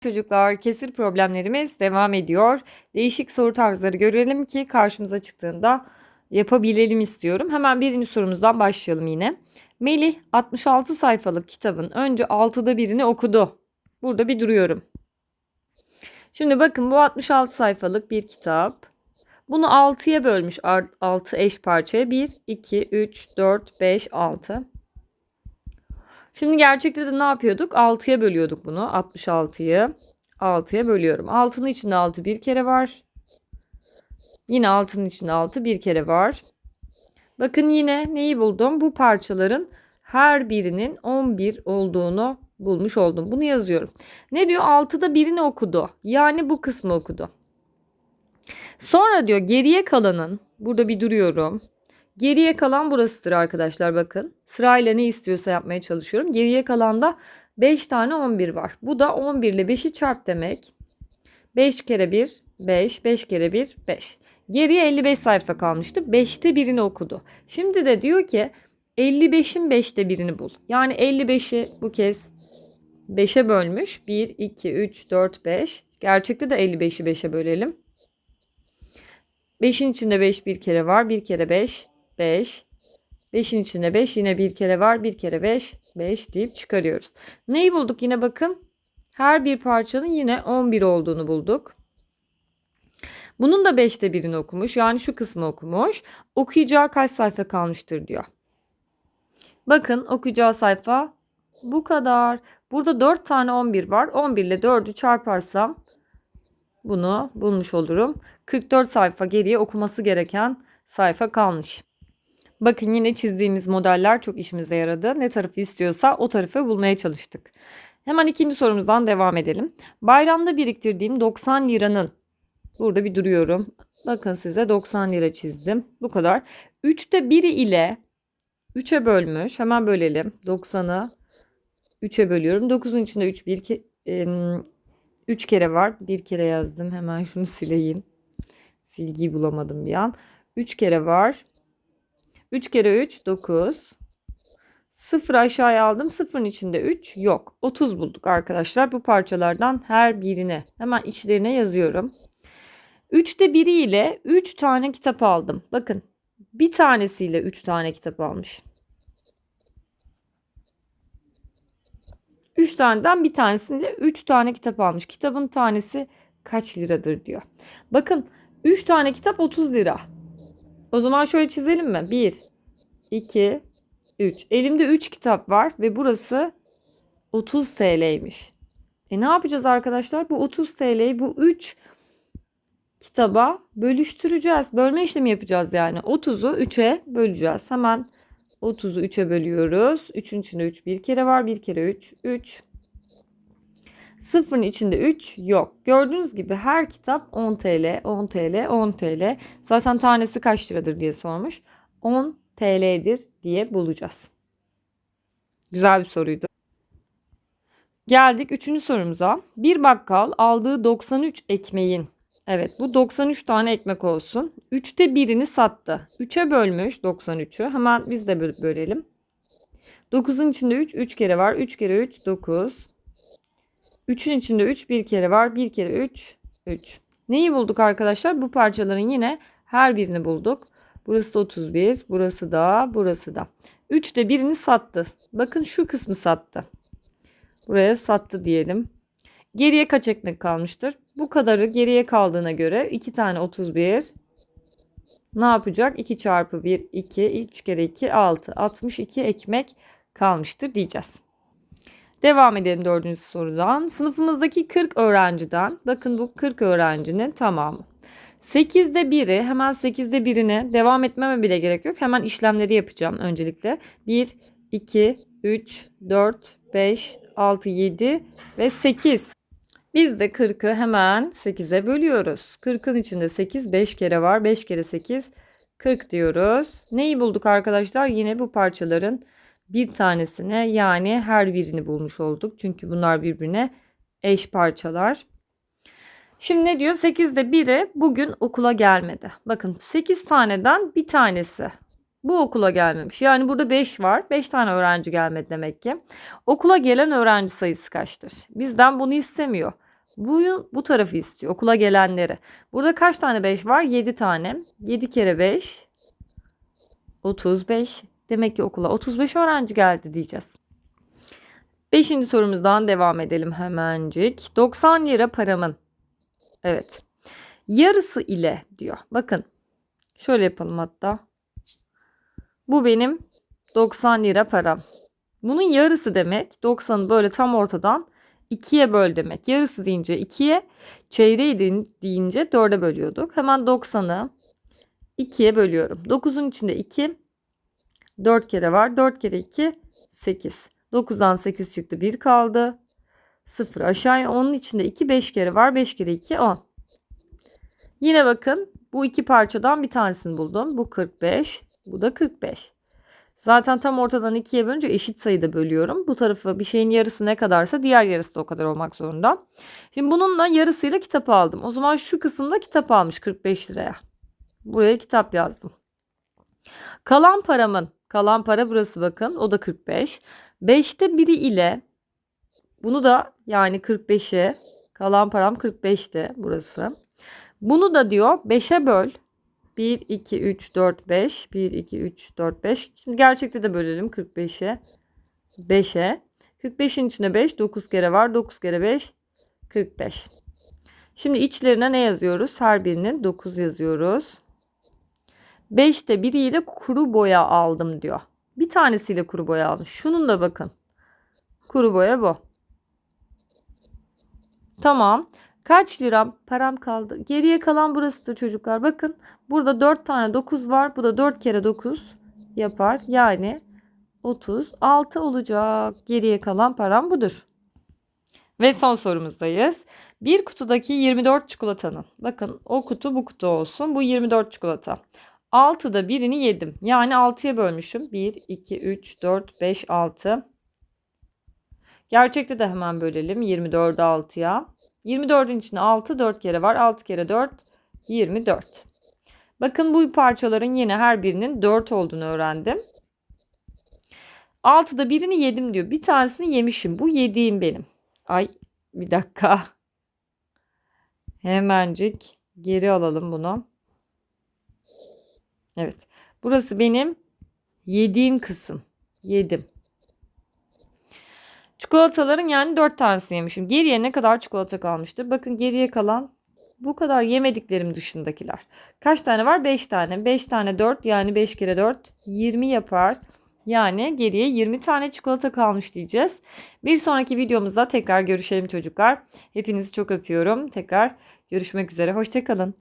Çocuklar kesir problemlerimiz devam ediyor. Değişik soru tarzları görelim ki karşımıza çıktığında yapabilelim istiyorum. Hemen birinci sorumuzdan başlayalım yine. Melih 66 sayfalık kitabın önce 6'da birini okudu. Burada bir duruyorum. Şimdi bakın bu 66 sayfalık bir kitap. Bunu 6'ya bölmüş 6 eş parçaya. 1, 2, 3, 4, 5, 6. Şimdi gerçekte de ne yapıyorduk? 6'ya bölüyorduk bunu. 66'yı 6'ya bölüyorum. 6'nın içinde 6 bir kere var. Yine 6'nın içinde 6 bir kere var. Bakın yine neyi buldum? Bu parçaların her birinin 11 olduğunu bulmuş oldum. Bunu yazıyorum. Ne diyor? 6'da birini okudu. Yani bu kısmı okudu. Sonra diyor geriye kalanın burada bir duruyorum. Geriye kalan burasıdır arkadaşlar bakın. Sırayla ne istiyorsa yapmaya çalışıyorum. Geriye kalan da 5 tane 11 var. Bu da 11 ile 5'i çarp demek. 5 kere 1 5, 5 kere 1 5. Geriye 55 sayfa kalmıştı. 5'te birini okudu. Şimdi de diyor ki 55'in 5'te birini bul. Yani 55'i bu kez 5'e bölmüş. 1, 2, 3, 4, 5. Gerçekte de 55'i 5'e bölelim. 5'in içinde 5 bir kere var. 1 kere 5, 5. 5'in içinde 5 yine bir kere var. 1 kere 5, 5 deyip çıkarıyoruz. Neyi bulduk yine bakın. Her bir parçanın yine 11 olduğunu bulduk. Bunun da 5'te birini okumuş. Yani şu kısmı okumuş. Okuyacağı kaç sayfa kalmıştır diyor. Bakın okuyacağı sayfa bu kadar. Burada 4 tane 11 var. 11 ile 4'ü çarparsam bunu bulmuş olurum. 44 sayfa geriye okuması gereken sayfa kalmış. Bakın yine çizdiğimiz modeller çok işimize yaradı. Ne tarafı istiyorsa o tarafı bulmaya çalıştık. Hemen ikinci sorumuzdan devam edelim. Bayramda biriktirdiğim 90 liranın burada bir duruyorum. Bakın size 90 lira çizdim. Bu kadar. 3'te biri ile 3'e bölmüş. Hemen bölelim. 90'ı 3'e bölüyorum. 9'un içinde 3 bir ke 3 kere var. Bir kere yazdım. Hemen şunu sileyim. Silgiyi bulamadım bir an. 3 kere var. 3 kere 3 9. 0 aşağıya aldım. 0'ın içinde 3 yok. 30 bulduk arkadaşlar. Bu parçalardan her birine hemen içlerine yazıyorum. 3'te biri ile 3 tane kitap aldım. Bakın bir tanesiyle 3 tane kitap almış. 3 taneden bir tanesiyle 3 tane kitap almış. Kitabın tanesi kaç liradır diyor. Bakın 3 tane kitap 30 lira. O zaman şöyle çizelim mi? 1, 2, 3. Elimde 3 kitap var ve burası 30 TL'ymiş. E ne yapacağız arkadaşlar? Bu 30 TL'yi bu 3 kitaba bölüştüreceğiz. Bölme işlemi yapacağız yani. 30'u 3'e böleceğiz. Hemen 30'u 3'e bölüyoruz. 3'ün içinde 3 bir kere var. 1 kere 3 3. Sıfırın içinde 3 yok. Gördüğünüz gibi her kitap 10 TL, 10 TL, 10 TL. Zaten tanesi kaç liradır diye sormuş. 10 TL'dir diye bulacağız. Güzel bir soruydu. Geldik 3. sorumuza. Bir bakkal aldığı 93 ekmeğin Evet bu 93 tane ekmek olsun. 3'te birini sattı. 3'e bölmüş 93'ü. Hemen biz de bölelim. 9'un içinde 3. 3 kere var. 3 kere 3 9. 3'ün içinde 3 bir kere var. 1 kere 3 3. Neyi bulduk arkadaşlar? Bu parçaların yine her birini bulduk. Burası da 31. Burası da burası da. 3'te birini sattı. Bakın şu kısmı sattı. Buraya sattı diyelim. Geriye kaç ekmek kalmıştır? Bu kadarı geriye kaldığına göre 2 tane 31 ne yapacak? 2 çarpı 1 2 3 kere 2 6 62 ekmek kalmıştır diyeceğiz. Devam edelim dördüncü sorudan. Sınıfımızdaki 40 öğrenciden bakın bu 40 öğrencinin tamamı. 8'de biri hemen 8'de birine devam etmeme bile gerek yok. Hemen işlemleri yapacağım öncelikle. 1, 2, 3, 4, 5, 6, 7 ve 8. Biz de 40'ı hemen 8'e bölüyoruz. 40'ın içinde 8 5 kere var. 5 kere 8 40 diyoruz. Neyi bulduk arkadaşlar? Yine bu parçaların bir tanesine yani her birini bulmuş olduk. Çünkü bunlar birbirine eş parçalar. Şimdi ne diyor? 8'de biri bugün okula gelmedi. Bakın 8 taneden bir tanesi bu okula gelmemiş. Yani burada 5 var. 5 tane öğrenci gelmedi demek ki. Okula gelen öğrenci sayısı kaçtır? Bizden bunu istemiyor. Bu, bu tarafı istiyor. Okula gelenleri. Burada kaç tane 5 var? 7 tane. 7 kere 5. 35. Demek ki okula 35 öğrenci geldi diyeceğiz. Beşinci sorumuzdan devam edelim hemencik. 90 lira paramın. Evet. Yarısı ile diyor. Bakın. Şöyle yapalım hatta. Bu benim 90 lira param. Bunun yarısı demek 90'ı böyle tam ortadan 2'ye böl demek. Yarısı deyince 2'ye, çeyreği deyince 4'e bölüyorduk. Hemen 90'ı 2'ye bölüyorum. 9'un içinde 2, 4 kere var. 4 kere 2, 8. 9'dan 8 çıktı 1 kaldı. 0 aşağıya onun içinde 2 5 kere var. 5 kere 2 10. Yine bakın bu iki parçadan bir tanesini buldum. Bu 45. Bu da 45. Zaten tam ortadan ikiye bölünce eşit sayıda bölüyorum. Bu tarafı bir şeyin yarısı ne kadarsa diğer yarısı da o kadar olmak zorunda. Şimdi bununla yarısıyla kitap aldım. O zaman şu kısımda kitap almış 45 liraya. Buraya kitap yazdım. Kalan paramın, kalan para burası bakın o da 45. 5'te biri ile bunu da yani 45'e kalan param 45'ti burası. Bunu da diyor 5'e böl. 1, 2, 3, 4, 5. 1, 2, 3, 4, 5. Şimdi gerçekte de bölelim 45'e. 5'e. 45'in içinde 5. 9 kere var. 9 kere 5. 45. Şimdi içlerine ne yazıyoruz? Her birinin 9 yazıyoruz. 5'te biriyle kuru boya aldım diyor. Bir tanesiyle kuru boya aldım. Şunun da bakın. Kuru boya bu. Tamam. Kaç lira param kaldı? Geriye kalan burasıdır çocuklar. Bakın burada 4 tane 9 var. Bu da 4 kere 9 yapar. Yani 36 olacak. Geriye kalan param budur. Ve son sorumuzdayız. Bir kutudaki 24 çikolatanın. Bakın o kutu bu kutu olsun. Bu 24 çikolata. 6'da birini yedim. Yani 6'ya bölmüşüm. 1, 2, 3, 4, 5, 6. Gerçekte de hemen bölelim. 24'ü 6'ya. 24'ün içinde 6 4 kere var. 6 kere 4 24. Bakın bu parçaların yine her birinin 4 olduğunu öğrendim. 6'da birini yedim diyor. Bir tanesini yemişim. Bu yediğim benim. Ay bir dakika. Hemencik geri alalım bunu. Evet. Burası benim yediğim kısım. Yedim. Çikolataların yani 4 tanesini yemişim. Geriye ne kadar çikolata kalmıştır? Bakın geriye kalan bu kadar yemediklerim dışındakiler. Kaç tane var? 5 tane. 5 tane 4 yani 5 kere 4 20 yapar. Yani geriye 20 tane çikolata kalmış diyeceğiz. Bir sonraki videomuzda tekrar görüşelim çocuklar. Hepinizi çok öpüyorum. Tekrar görüşmek üzere. Hoşçakalın.